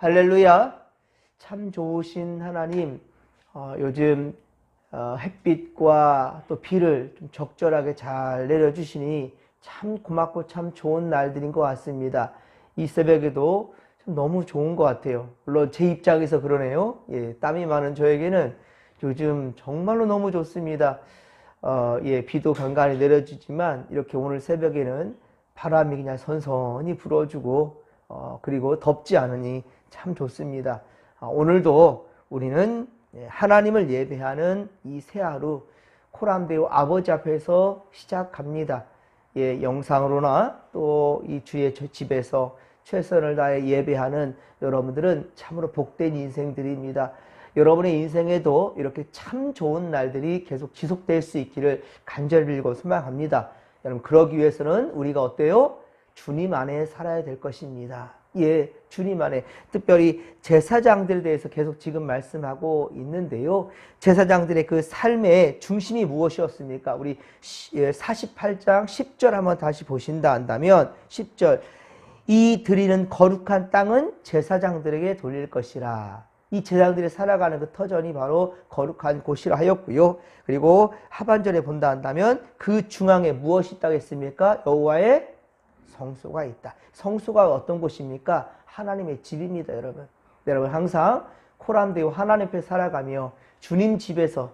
할렐루야. 참 좋으신 하나님, 어, 요즘 어, 햇빛과 또 비를 좀 적절하게 잘 내려주시니 참 고맙고 참 좋은 날들인 것 같습니다. 이 새벽에도 참 너무 좋은 것 같아요. 물론 제 입장에서 그러네요. 예, 땀이 많은 저에게는 요즘 정말로 너무 좋습니다. 어, 예, 비도 간간히 내려주지만 이렇게 오늘 새벽에는 바람이 그냥 선선히 불어주고 어, 그리고 덥지 않으니 참 좋습니다. 아, 오늘도 우리는 예, 하나님을 예배하는 이 새 하루 코람배우 아버지 앞에서 시작합니다. 예, 영상으로나 또 이 주의 저 집에서 최선을 다해 예배하는 여러분들은 참으로 복된 인생들입니다. 여러분의 인생에도 이렇게 참 좋은 날들이 계속 지속될 수 있기를 간절히 빌고 소망합니다. 여러분 그러기 위해서는 우리가 어때요? 주님 안에 살아야 될 것입니다. 예, 주님 안에 특별히 제사장들에 대해서 계속 지금 말씀하고 있는데요. 제사장들의 그 삶의 중심이 무엇이었습니까? 우리 48장 10절 한번 다시 보신다 한다면 10절 이 드리는 거룩한 땅은 제사장들에게 돌릴 것이라. 이 제사장들이 살아가는 그 터전이 바로 거룩한 곳이라 하였고요. 그리고 하반절에 본다 한다면 그 중앙에 무엇이 있다고 했습니까? 여호와의 성소가 있다. 성소가 어떤 곳입니까? 하나님의 집입니다, 여러분. 여러분 항상 코람되고 하나님 앞에 살아가며 주님 집에서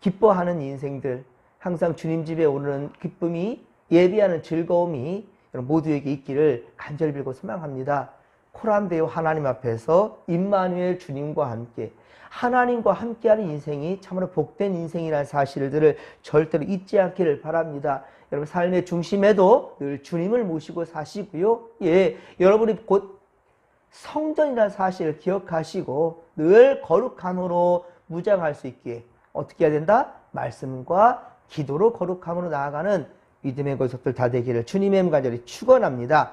기뻐하는 인생들, 항상 주님 집에 오는 기쁨이 예비하는 즐거움이 여러분 모두에게 있기를 간절히 빌고 소망합니다. 코람데오 하나님 앞에서 임마누엘 주님과 함께 하나님과 함께하는 인생이 참으로 복된 인생이라는 사실들을 절대로 잊지 않기를 바랍니다. 여러분 삶의 중심에도 늘 주님을 모시고 사시고요. 예, 여러분이 곧 성전이라는 사실을 기억하시고 늘 거룩함으로 무장할 수 있기에 어떻게 해야 된다? 말씀과 기도로 거룩함으로 나아가는 믿음의 것들 다 되기를 주님의 간절히 축원합니다.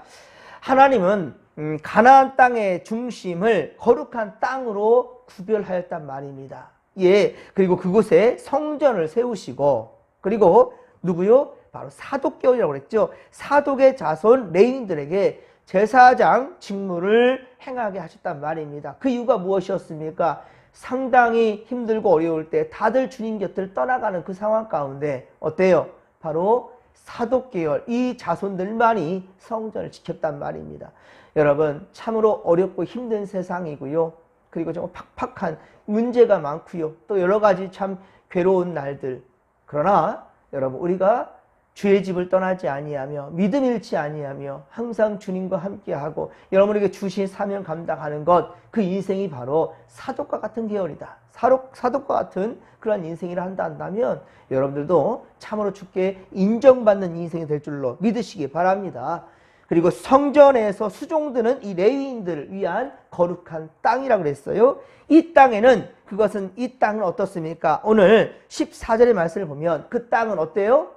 하나님은 음, 가나안 땅의 중심을 거룩한 땅으로 구별하였단 말입니다. 예, 그리고 그곳에 성전을 세우시고 그리고 누구요? 바로 사독교이라고 그랬죠. 사독의 자손 레인들에게 제사장 직무를 행하게 하셨단 말입니다. 그 이유가 무엇이었습니까? 상당히 힘들고 어려울 때 다들 주님 곁을 떠나가는 그 상황 가운데 어때요? 바로 사독계열 이 자손들만이 성전을 지켰단 말입니다. 여러분 참으로 어렵고 힘든 세상이고요. 그리고 좀 팍팍한 문제가 많고요. 또 여러 가지 참 괴로운 날들. 그러나 여러분 우리가 주의 집을 떠나지 아니하며 믿음 잃지 아니하며 항상 주님과 함께하고 여러분에게 주신 사명 감당하는 것 그 인생이 바로 사독과 같은 계열이다. 사독, 사독과 같은 그런 인생이라 한다 한다면 여러분들도 참으로 주께 인정받는 인생이 될 줄로 믿으시기 바랍니다. 그리고 성전에서 수종드는 이 레위인들을 위한 거룩한 땅이라고 그랬어요. 이 땅에는 그것은 이 땅은 어떻습니까? 오늘 14절의 말씀을 보면 그 땅은 어때요?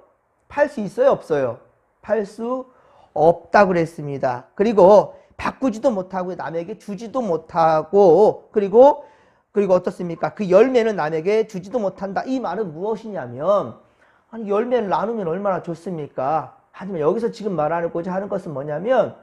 팔 수 있어요? 없어요? 팔 수 없다고 그랬습니다. 그리고 바꾸지도 못하고 남에게 주지도 못하고 그리고 그리고 어떻습니까? 그 열매는 남에게 주지도 못한다. 이 말은 무엇이냐면 아니 열매를 나누면 얼마나 좋습니까? 하지만 여기서 지금 말하고자 하는 것은 뭐냐면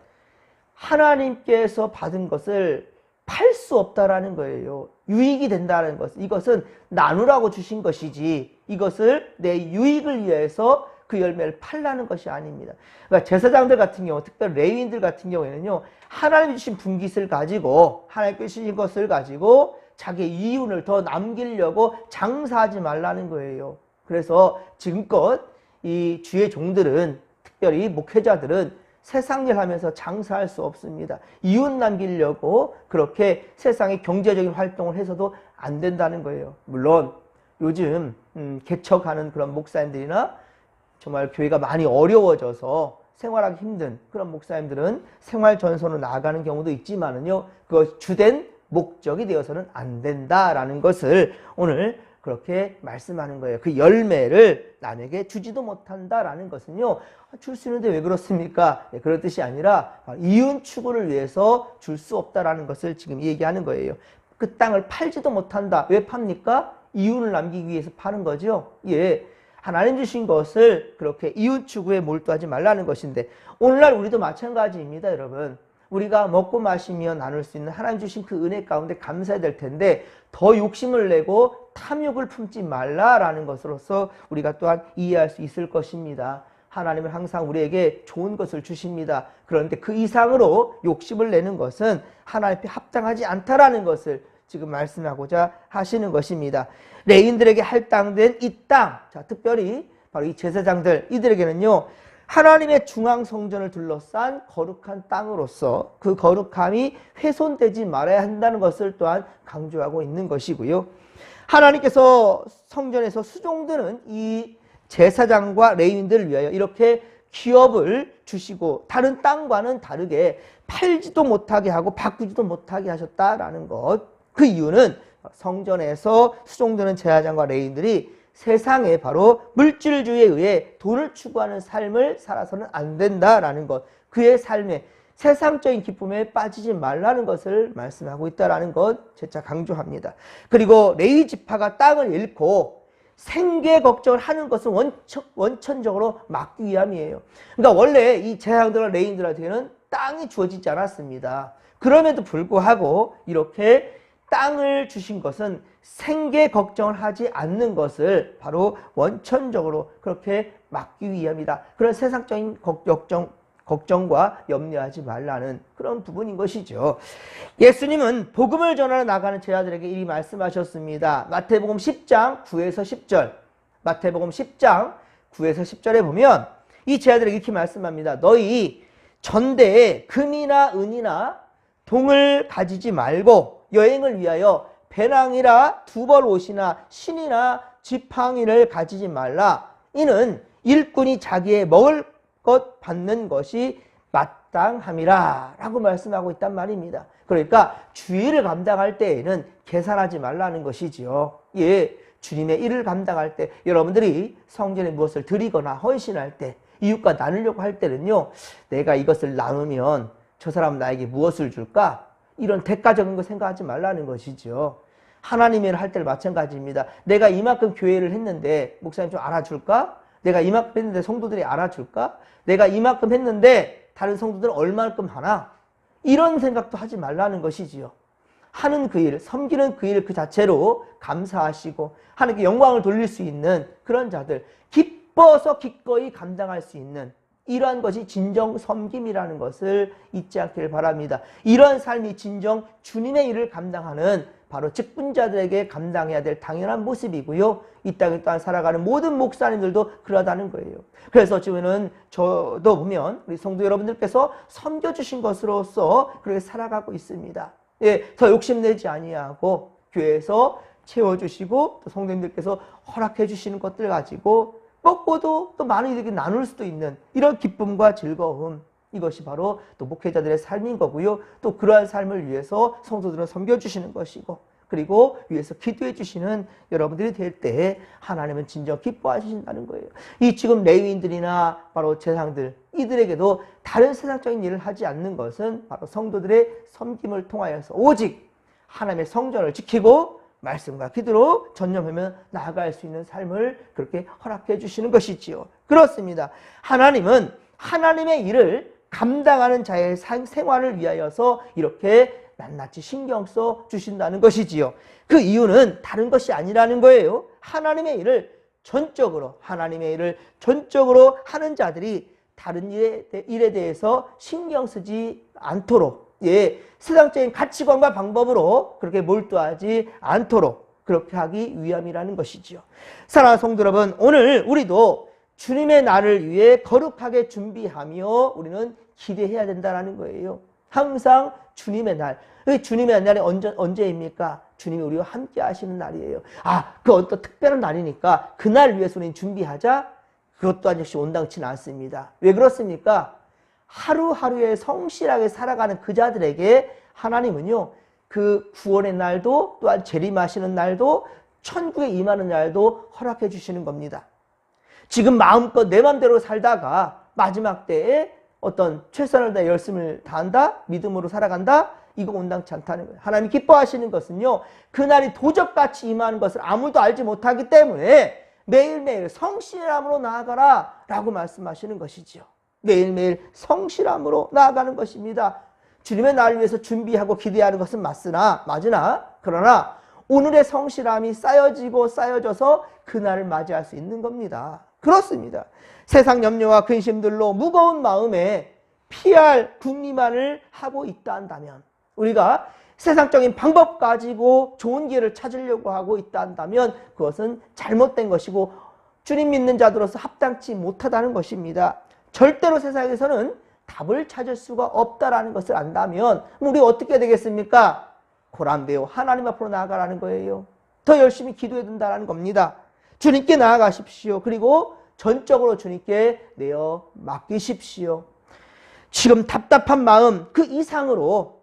하나님께서 받은 것을 팔 수 없다라는 거예요. 유익이 된다는 것. 이것은 나누라고 주신 것이지 이것을 내 유익을 위해서 그 열매를 팔라는 것이 아닙니다. 그러니까 제사장들 같은 경우, 특별히 레위인들 같은 경우에는요, 하나님 주신 분깃을 가지고, 하나님께 주신 것을 가지고, 자기의 이윤을 더 남기려고 장사하지 말라는 거예요. 그래서 지금껏 이 주의 종들은, 특별히 목회자들은 세상 일 하면서 장사할 수 없습니다. 이윤 남기려고 그렇게 세상의 경제적인 활동을 해서도 안 된다는 거예요. 물론 요즘 음, 개척하는 그런 목사님들이나 정말 교회가 많이 어려워져서 생활하기 힘든 그런 목사님들은 생활 전선으로 나아가는 경우도 있지만은요, 그 주된 목적이 되어서는 안 된다라는 것을 오늘 그렇게 말씀하는 거예요. 그 열매를 남에게 주지도 못한다라는 것은요, 줄 수 있는데 왜 그렇습니까? 네, 그럴 뜻이 아니라 이윤 추구를 위해서 줄 수 없다라는 것을 지금 얘기하는 거예요. 그 땅을 팔지도 못한다. 왜 팝니까? 이윤을 남기기 위해서 파는 거죠. 예. 하나님 주신 것을 그렇게 이웃 추구에 몰두하지 말라는 것인데 오늘날 우리도 마찬가지입니다, 여러분. 우리가 먹고 마시며 나눌 수 있는 하나님 주신 그 은혜 가운데 감사해야 될 텐데 더 욕심을 내고 탐욕을 품지 말라라는 것으로서 우리가 또한 이해할 수 있을 것입니다. 하나님은 항상 우리에게 좋은 것을 주십니다. 그런데 그 이상으로 욕심을 내는 것은 하나님 앞에 합당하지 않다라는 것을 지금 말씀하고자 하시는 것입니다. 레인들에게 할당된 이 땅, 자, 특별히 바로 이 제사장들, 이들에게는요, 하나님의 중앙 성전을 둘러싼 거룩한 땅으로서 그 거룩함이 훼손되지 말아야 한다는 것을 또한 강조하고 있는 것이고요. 하나님께서 성전에서 수종드는 이 제사장과 레위인들을 위하여 이렇게 기업을 주시고 다른 땅과는 다르게 팔지도 못하게 하고 바꾸지도 못하게 하셨다라는 것. 그 이유는 성전에서 수종드는 제사장과 레위인들이 세상에 바로 물질주의에 의해 돈을 추구하는 삶을 살아서는 안 된다라는 것. 그의 삶에 세상적인 기쁨에 빠지지 말라는 것을 말씀하고 있다라는 것 재차 강조합니다. 그리고 레위 지파가 땅을 잃고 생계 걱정을 하는 것은 원천, 원천적으로 막기 위함이에요. 그러니까 원래 이 제사장들과 레인들한테는 땅이 주어지지 않았습니다. 그럼에도 불구하고 이렇게 땅을 주신 것은 생계 걱정을 하지 않는 것을 바로 원천적으로 그렇게 막기 위함이다. 그런 세상적인 걱정, 걱정과 염려하지 말라는 그런 부분인 것이죠. 예수님은 복음을 전하러 나가는 제자들에게 이리 말씀하셨습니다. 마태복음 10장 9에서 10절. 마태복음 10장 9에서 10절에 보면 이 제자들에게 이렇게 말씀합니다. 너희 전대에 금이나 은이나 동을 가지지 말고 여행을 위하여 배낭이라 두 벌 옷이나 신이나 지팡이를 가지지 말라. 이는 일꾼이 자기의 먹을 것 받는 것이 마땅함이라 라고 말씀하고 있단 말입니다. 그러니까 주의를 감당할 때에는 계산하지 말라는 것이지요. 예, 주님의 일을 감당할 때 여러분들이 성전에 무엇을 드리거나 헌신할 때 이웃과 나누려고 할 때는요. 내가 이것을 나누면 저 사람 나에게 무엇을 줄까? 이런 대가적인 거 생각하지 말라는 것이죠. 하나님의 할 때를 마찬가지입니다. 내가 이만큼 교회를 했는데 목사님 좀 알아줄까? 내가 이만큼 했는데 성도들이 알아줄까? 내가 이만큼 했는데 다른 성도들은 얼마만큼 하나? 이런 생각도 하지 말라는 것이지요. 하는 그 일, 섬기는 그 일 그 자체로 감사하시고 하나님께 영광을 돌릴 수 있는 그런 자들, 기뻐서 기꺼이 감당할 수 있는 이러한 것이 진정 섬김이라는 것을 잊지 않기를 바랍니다. 이러한 삶이 진정 주님의 일을 감당하는 바로 직분자들에게 감당해야 될 당연한 모습이고요. 이 땅에 또한 살아가는 모든 목사님들도 그러다는 거예요. 그래서 지금은 저도 보면 우리 성도 여러분들께서 섬겨주신 것으로서 그렇게 살아가고 있습니다. 예, 더 욕심내지 아니하고 교회에서 채워주시고 또 성도님들께서 허락해 주시는 것들 가지고 먹고도 또 많은 이들에게 나눌 수도 있는 이런 기쁨과 즐거움 이것이 바로 또 목회자들의 삶인 거고요. 또 그러한 삶을 위해서 성도들은 섬겨주시는 것이고 그리고 위해서 기도해 주시는 여러분들이 될때 하나님은 진정 기뻐하신다는 거예요. 이 지금 레위인들이나 바로 재상들 이들에게도 다른 세상적인 일을 하지 않는 것은 바로 성도들의 섬김을 통하여서 오직 하나님의 성전을 지키고 말씀과 기도로 전념하며 나아갈 수 있는 삶을 그렇게 허락해 주시는 것이지요. 그렇습니다. 하나님은 하나님의 일을 감당하는 자의 생활을 위하여서 이렇게 낱낱이 신경 써 주신다는 것이지요. 그 이유는 다른 것이 아니라는 거예요. 하나님의 일을 전적으로 하나님의 일을 전적으로 하는 자들이 다른 일에, 일에 대해서 신경 쓰지 않도록 예, 세상적인 가치관과 방법으로 그렇게 몰두하지 않도록 그렇게 하기 위함이라는 것이지요. 사랑하는 성도 여러분, 오늘 우리도 주님의 날을 위해 거룩하게 준비하며 우리는 기대해야 된다는 거예요. 항상 주님의 날. 주님의 날이 언제, 언제입니까? 주님이 우리와 함께 하시는 날이에요. 아, 그 어떤 특별한 날이니까 그날 위해서 우리는 준비하자? 그것 또한 역시 온당치는 않습니다. 왜 그렇습니까? 하루하루에 성실하게 살아가는 그 자들에게 하나님은요, 그 구원의 날도 또한 재림하시는 날도 천국에 임하는 날도 허락해 주시는 겁니다. 지금 마음껏 내 맘대로 살다가 마지막 때에 어떤 최선을 다해 열심을 다한다? 믿음으로 살아간다? 이거 온당치 않다는 거예요. 하나님이 기뻐하시는 것은요, 그날이 도적같이 임하는 것을 아무도 알지 못하기 때문에 매일매일 성실함으로 나아가라 라고 말씀하시는 것이지요. 매일매일 성실함으로 나아가는 것입니다. 주님의 날을 위해서 준비하고 기대하는 것은 맞으나 맞으나 그러나 오늘의 성실함이 쌓여지고 쌓여져서 그날을 맞이할 수 있는 겁니다. 그렇습니다. 세상 염려와 근심들로 무거운 마음에 피할 궁리만을 하고 있다 한다면 우리가 세상적인 방법 가지고 좋은 길을 찾으려고 하고 있다 한다면 그것은 잘못된 것이고 주님 믿는 자들로서 합당치 못하다는 것입니다. 절대로 세상에서는 답을 찾을 수가 없다라는 것을 안다면 우리 어떻게 되겠습니까? 고람되어 하나님 앞으로 나아가라는 거예요. 더 열심히 기도해야 된다는 겁니다. 주님께 나아가십시오. 그리고 전적으로 주님께 내어 맡기십시오. 지금 답답한 마음 그 이상으로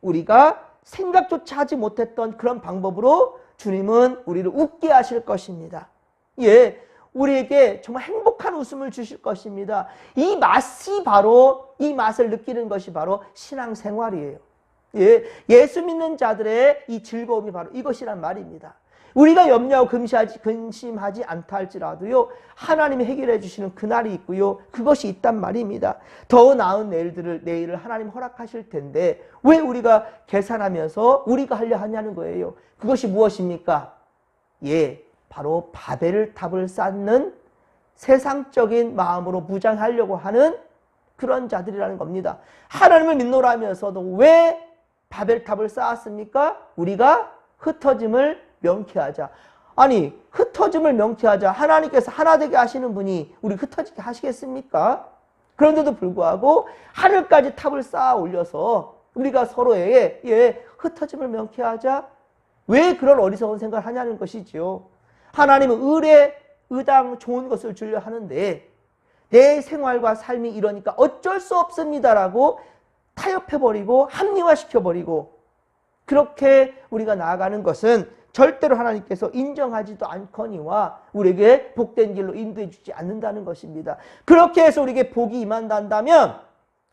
우리가 생각조차 하지 못했던 그런 방법으로 주님은 우리를 웃게 하실 것입니다. 예, 우리에게 정말 행복한 웃음을 주실 것입니다. 이 맛이 바로 이 맛을 느끼는 것이 바로 신앙생활이에요. 예, 예수 믿는 자들의 이 즐거움이 바로 이것이란 말입니다. 우리가 염려하고 금시하지, 근심하지 않다 할지라도요, 하나님이 해결해 주시는 그날이 있고요, 그것이 있단 말입니다. 더 나은 내일들을, 내일을 하나님 허락하실 텐데, 왜 우리가 계산하면서 우리가 하려 하냐는 거예요. 그것이 무엇입니까? 예, 바로 바벨을 탑을 쌓는 세상적인 마음으로 무장하려고 하는 그런 자들이라는 겁니다. 하나님을 믿노라 하면서도 왜 바벨탑을 쌓았습니까? 우리가 흩어짐을 명쾌하자. 아니, 흩어짐을 명쾌하자. 하나님께서 하나 되게 하시는 분이 우리 흩어지게 하시겠습니까? 그런데도 불구하고 하늘까지 탑을 쌓아 올려서 우리가 서로에게 예, 흩어짐을 명쾌하자. 왜 그런 어리석은 생각을 하냐는 것이지요. 하나님은 의뢰, 의당 좋은 것을 주려 하는데 내 생활과 삶이 이러니까 어쩔 수 없습니다라고 타협해버리고 합리화시켜버리고 그렇게 우리가 나아가는 것은 절대로 하나님께서 인정하지도 않거니와 우리에게 복된 길로 인도해 주지 않는다는 것입니다. 그렇게 해서 우리에게 복이 임한다면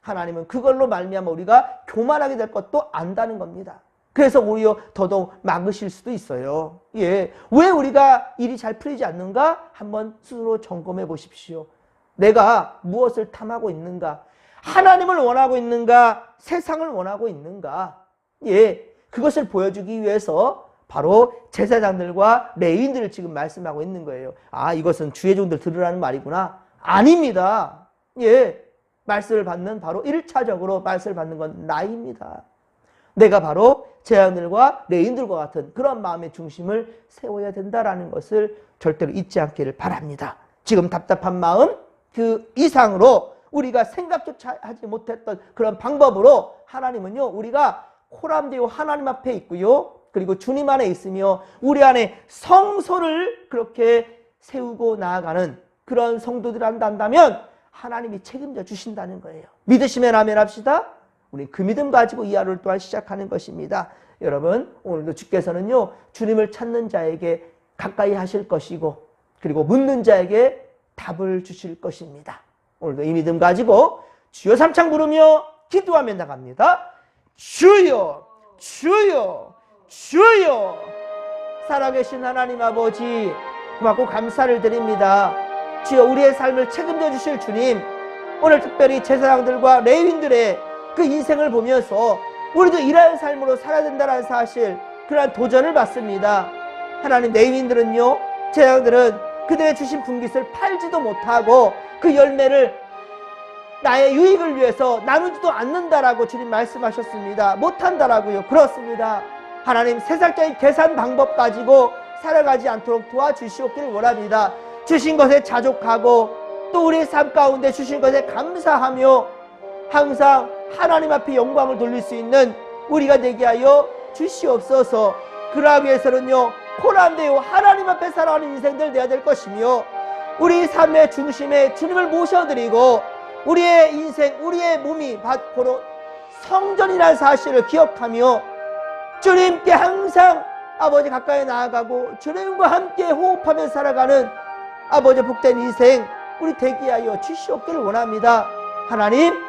하나님은 그걸로 말미암아 우리가 교만하게 될 것도 안다는 겁니다. 그래서 오히려 더더욱 막으실 수도 있어요. 예. 왜 우리가 일이 잘 풀리지 않는가? 한번 스스로 점검해 보십시오. 내가 무엇을 탐하고 있는가? 하나님을 원하고 있는가? 세상을 원하고 있는가? 예. 그것을 보여주기 위해서 바로 제사장들과 레인들을 지금 말씀하고 있는 거예요. 아, 이것은 주의 종들 들으라는 말이구나. 아닙니다. 예. 말씀을 받는 바로 1차적으로 말씀을 받는 건 나입니다. 내가 바로 제자들과 레인들과 같은 그런 마음의 중심을 세워야 된다라는 것을 절대로 잊지 않기를 바랍니다. 지금 답답한 마음 그 이상으로 우리가 생각조차 하지 못했던 그런 방법으로 하나님은요 우리가 코람되고 하나님 앞에 있고요 그리고 주님 안에 있으며 우리 안에 성소를 그렇게 세우고 나아가는 그런 성도들 한다면 하나님이 책임져 주신다는 거예요. 믿으시면 아멘 합시다. 우리 그 믿음 가지고 이 하루를 또한 시작하는 것입니다. 여러분, 오늘도 주께서는요, 주님을 찾는 자에게 가까이 하실 것이고, 그리고 묻는 자에게 답을 주실 것입니다. 오늘도 이 믿음 가지고 주여 삼창 부르며 기도하며 나갑니다. 주여, 주여, 주여, 살아계신 하나님 아버지, 고맙고 감사를 드립니다. 주여 우리의 삶을 책임져 주실 주님, 오늘 특별히 제사장들과 레위인들의 그 인생을 보면서 우리도 이러한 삶으로 살아야 된다는 사실, 그러한 도전을 받습니다. 하나님 레위인들은요, 제사장들은 그들의 주신 분깃을 팔지도 못하고 그 열매를 나의 유익을 위해서 나누지도 않는다라고 주님 말씀하셨습니다. 못한다라고요. 그렇습니다. 하나님 세상적인 계산 방법 가지고 살아가지 않도록 도와주시옵기를 원합니다. 주신 것에 자족하고 또 우리의 삶 가운데 주신 것에 감사하며 항상 하나님 앞에 영광을 돌릴 수 있는 우리가 되게 하여 주시옵소서. 그러기 위해서는요, 코란되어 하나님 앞에 살아가는 인생들 되어야 될 것이며, 우리 삶의 중심에 주님을 모셔드리고, 우리의 인생, 우리의 몸이 바로 성전이라는 사실을 기억하며, 주님께 항상 아버지 가까이 나아가고, 주님과 함께 호흡하며 살아가는 아버지 복된 인생, 우리 되게 하여 주시옵기를 원합니다. 하나님,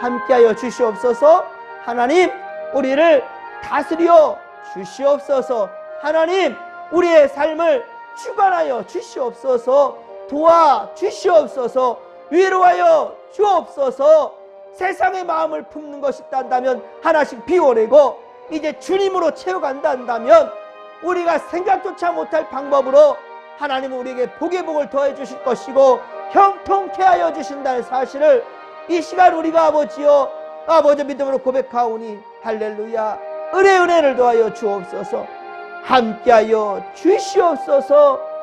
함께하여 주시옵소서. 하나님, 우리를 다스려 주시옵소서. 하나님, 우리의 삶을 주관하여 주시옵소서. 도와 주시옵소서. 위로하여 주옵소서. 세상의 마음을 품는 것이 있다면 하나씩 비워내고 이제 주님으로 채워간다 한다면 우리가 생각조차 못할 방법으로 하나님은 우리에게 복의 복을 더해 주실 것이고 형통케 하여 주신다는 사실을 이 시간 우리가 아버지여 아버지 믿음으로 고백하오니 할렐루야. 은혜 은혜를 더하여 주옵소서. 함께하여 주시옵소서